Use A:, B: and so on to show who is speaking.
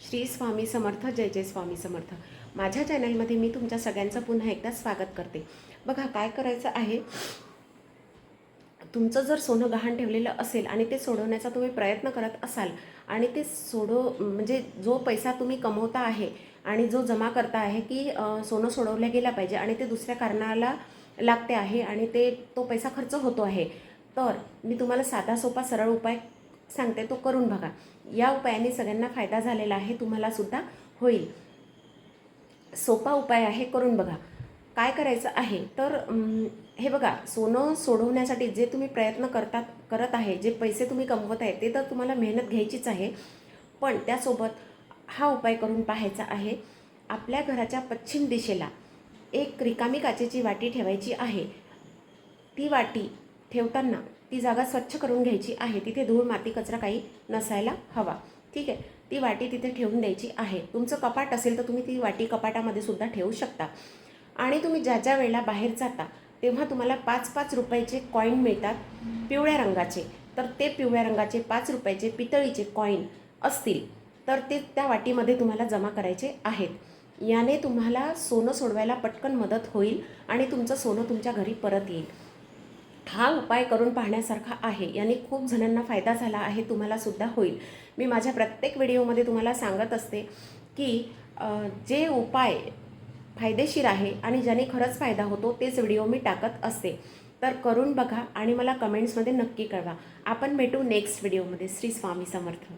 A: श्री स्वामी समर्थ जय जय स्वामी समर्थ. माझ्या चॅनलमध्ये मी तुमच्या सगळ्यांचं पुन्हा एकदा स्वागत करते. बघा काय करायचं आहे? तुमचं जर सोनं गहाण ठेवलेलं असेल आणि ते सोडवण्याचा तुम्ही प्रयत्न करत असाल आणि ते सोडव म्हणजे जो पैसा तुम्ही कमवता आहे आणि जो जमा करता आहे की सोनं सोडवलं गेला पाहिजे आणि ते दुसऱ्या कारणाला लागते आहे आणि ते तो पैसा खर्च होतो आहे. तर मी तुम्हाला साधा सोपा सरळ उपाय सांगते तो करून बघा. या उपायाने सगळ्यांना फायदा झालेला आहे तुम्हाला सुद्धा होईल. सोपा उपाय आहे करून बघा. काय करायचं आहे? तर हे बघा सोनं सोडवण्यासाठी जे तुम्ही प्रयत्न करतात करत आहे जे पैसे तुम्ही कमवत आहे ते तर तुम्हाला मेहनत घ्यायचीच आहे. पण त्यासोबत हा उपाय करून पाहायचा आहे. आपल्या घराच्या पश्चिम दिशेला एक रिकामी काचेची वाटी ठेवायची आहे. ती वाटी ठेवताना ती जागा स्वच्छ करून घ्यायची आहे. तिथे धूळ माती कचरा काही नसायला हवा. ठीक आहे? ती वाटी तिथे ठेवून द्यायची आहे. तुमचं कपाट असेल तर तुम्ही ती वाटी कपाटामध्ये सुद्धा ठेवू शकता. आणि तुम्ही ज्या ज्या वेळेला बाहेर जाता तेव्हा तुम्हाला पाच पाच रुपयाचे कॉईन मिळतात पिवळ्या रंगाचे. तर ते पिवळ्या रंगाचे पाच रुपयाचे पितळीचे कॉईन असतील. तर ते त्या वाटीमध्ये तुम्हाला जमा करायचे आहेत. याने तुम्हाला सोनं सोडवायला पटकन मदत होईल आणि तुमचं सोनं तुमच्या घरी परत येईल. हा उपाय करून पाहण्यासारखा आहे. याने खूप जणांना फायदा झाला आहे तुम्हाला सुद्धा होईल. मी माझ्या प्रत्येक व्हिडिओमध्ये तुम्हाला सांगत असते की जे उपाय फायदेशीर आहे आणि ज्याने खरंच फायदा होतो तेच व्हिडिओ मी टाकत असते. तर करून बघा आणि मला कमेंट्समध्ये नक्की कळवा. आपण भेटू नेक्स्ट व्हिडिओमध्ये. श्री स्वामी समर्थ.